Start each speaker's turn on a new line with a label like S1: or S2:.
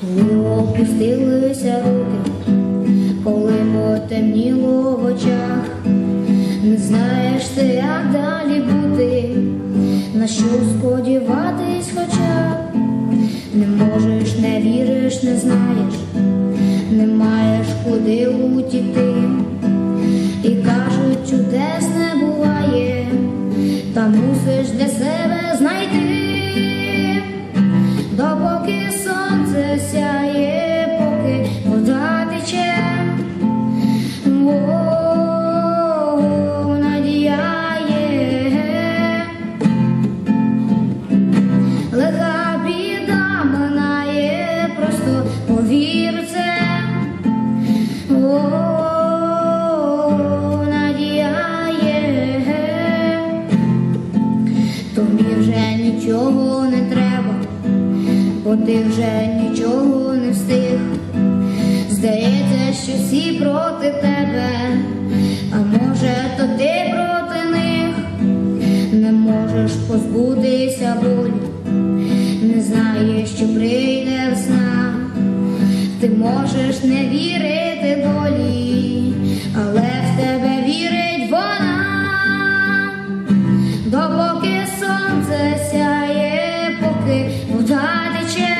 S1: коли опустилися руки, коли потемніло в очах, не знаєш ти, як далі бути, на що сподіватись, хоча не можеш, не віриш, не знаєш, не маєш куди утікти, і кажуть, чудес не буває, та мусиш для себе знайти просто повір у це. Тобі вже нічого не треба, бо ти вже нічого не встиг. Здається, що всі проти тебе, а може, то ти проти них, не можеш позбутися болі, не знаєш, що прийде весна. Можеш не вірити долі, але в тебе вірить вона допоки сонце сяє, поки вода тече.